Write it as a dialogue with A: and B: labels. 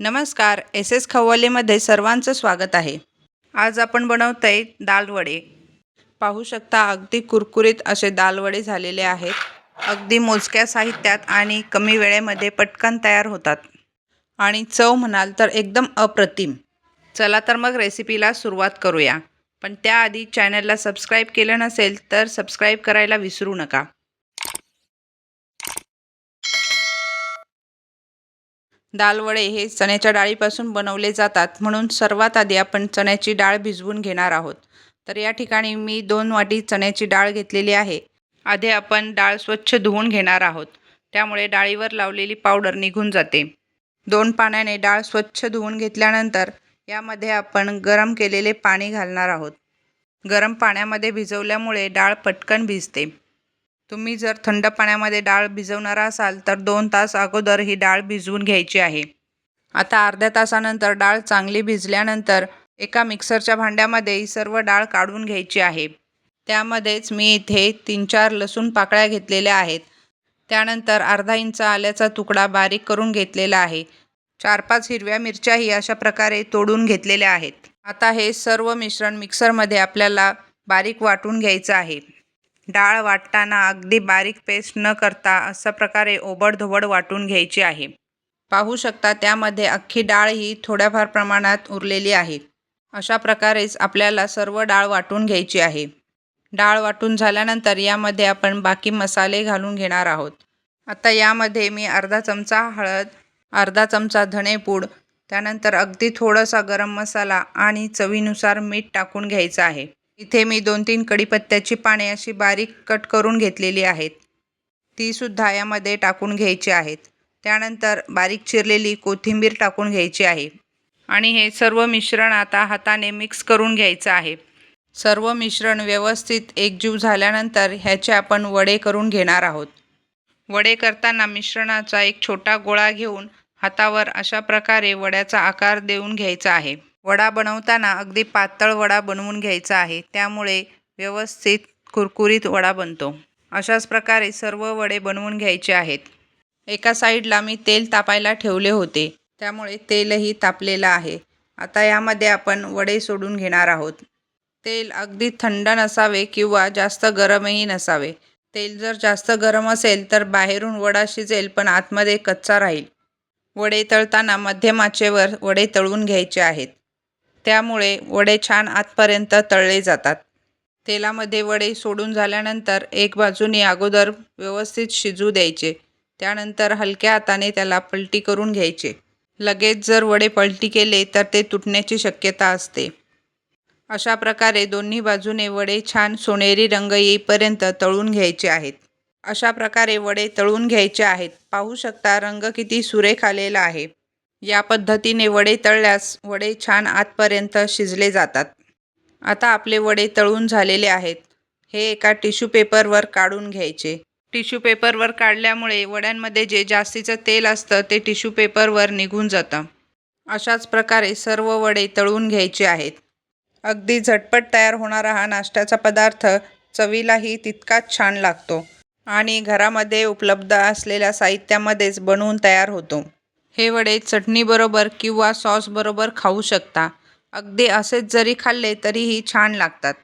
A: नमस्कार S S खवालेमध्ये सर्वांचं स्वागत आहे. आज आपण बनवत आहे दालवडे. पाहू शकता अगदी कुरकुरीत असे दालवडे झालेले आहेत. अगदी मोजक्या साहित्यात आणि कमी वेळेमध्ये पटकन तयार होतात. आणि चव म्हणाल तर एकदम अप्रतिम. चला तर मग रेसिपीला सुरुवात करूया. पण त्याआधी चॅनलला सबस्क्राईब केलं नसेल तर सबस्क्राईब करायला विसरू नका. दालवडे हे चण्याच्या डाळीपासून बनवले जातात. म्हणून सर्वात आधी आपण चण्याची डाळ भिजवून घेणार आहोत. तर या ठिकाणी मी दोन वाटी चण्याची डाळ घेतलेली आहे. आधी आपण डाळ स्वच्छ धुवून घेणार आहोत. त्यामुळे डाळीवर लावलेली पावडर निघून जाते. दोन पाण्याने डाळ स्वच्छ धुवून घेतल्यानंतर यामध्ये आपण गरम केलेले पाणी घालणार आहोत. गरम पाण्यामध्ये भिजवल्यामुळे डाळ पटकन भिजते. तुम्ही जर थंड पाण्यामध्ये डाळ भिजवणार असाल तर दोन तास अगोदर ही डाळ भिजवून घ्यायची आहे. आता अर्ध्या तासानंतर डाळ चांगली भिजल्यानंतर एका मिक्सरच्या भांड्यामध्ये ही सर्व डाळ काढून घ्यायची आहे. त्यामध्येच मी इथे तीन चार लसूण पाकळ्या घेतलेल्या आहेत. त्यानंतर अर्धा इंच आल्याचा तुकडा बारीक करून घेतलेला आहे. चार पाच हिरव्या मिरच्याही अशा प्रकारे तोडून घेतलेल्या आहेत. आता हे सर्व मिश्रण मिक्सरमध्ये आपल्याला बारीक वाटून घ्यायचं आहे. डाळ वाटताना अगदी बारीक पेस्ट न करता अशा प्रकारे ओबडधोबड वाटून घ्यायची आहे. पाहू शकता त्यामध्ये अख्खी डाळ ही थोड्याफार प्रमाणात उरलेली आहे. अशा प्रकारेच आपल्याला सर्व डाळ वाटून घ्यायची आहे. डाळ वाटून झाल्यानंतर यामध्ये आपण बाकी मसाले घालून घेणार आहोत. आता यामध्ये मी अर्धा चमचा हळद अर्धा चमचा धणेपूड त्यानंतर अगदी थोडासा गरम मसाला आणि चवीनुसार मीठ टाकून घ्यायचं आहे. इथे मी दोन तीन कढीपत्त्याची पाने अशी बारीक कट करून घेतलेली आहेत. तीसुद्धा यामध्ये टाकून घ्यायची आहेत. त्यानंतर बारीक चिरलेली कोथिंबीर टाकून घ्यायची आहे. आणि हे सर्व मिश्रण आता हाताने मिक्स करून घ्यायचं आहे. सर्व मिश्रण व्यवस्थित एकजीव झाल्यानंतर ह्याचे आपण वडे करून घेणार आहोत. वडे करताना मिश्रणाचा एक छोटा गोळा घेऊन हातावर अशा प्रकारे वड्याचा आकार देऊन घ्यायचा आहे. वडा बनवताना अगदी पातळ वडा बनवून घ्यायचा आहे. त्यामुळे व्यवस्थित कुरकुरीत वडा बनतो. अशाच प्रकारे सर्व वडे बनवून घ्यायचे आहेत. एका साईडला मी तेल तापायला ठेवले होते. त्यामुळे तेलही तापलेलं आहे. आता यामध्ये आपण वडे सोडून घेणार आहोत. तेल अगदी थंड नसावे किंवा जास्त गरमही नसावे. तेल जर जास्त गरम असेल तर बाहेरून वडा शिजेल पण आतमध्ये कच्चा राहील. वडे तळताना मध्यम आचेवर वडे तळून घ्यायचे आहेत. त्यामुळे वडे छान आतपर्यंत तळले जातात. तेलामध्ये वडे सोडून झाल्यानंतर एक बाजूने अगोदर व्यवस्थित शिजू द्यायचे. त्यानंतर हलक्या हाताने त्याला पलटी करून घ्यायचे. लगेच जर वडे पलटी केले तर ते तुटण्याची शक्यता असते. अशा प्रकारे दोन्ही बाजूने वडे छान सोनेरी रंग येईपर्यंत तळून घ्यायचे आहेत. अशा प्रकारे वडे तळून घ्यायचे आहेत. पाहू शकता रंग किती सुरेख आलेला आहे. या पद्धतीने वडे तळल्यास वडे छान आतपर्यंत शिजले जातात. आता आपले वडे तळून झालेले आहेत. हे एका टिश्यू पेपरवर काढून घ्यायचे. टिश्यू पेपरवर काढल्यामुळे वड्यांमध्ये जे जास्तीचं तेल असतं ते टिश्यू पेपरवर निघून जातं. अशाच प्रकारे सर्व वडे तळून घ्यायचे आहेत. अगदी झटपट तयार होणारा हा नाश्त्याचा पदार्थ चवीलाही तितकाच छान लागतो आणि घरामध्ये उपलब्ध असलेल्या साहित्यामध्येच बनवून तयार होतो. हे वडे चटणीबरोबर किंवा सॉसबरोबर खाऊ शकता. अगदी असेच जरी खाल्ले तरीही छान लागतात.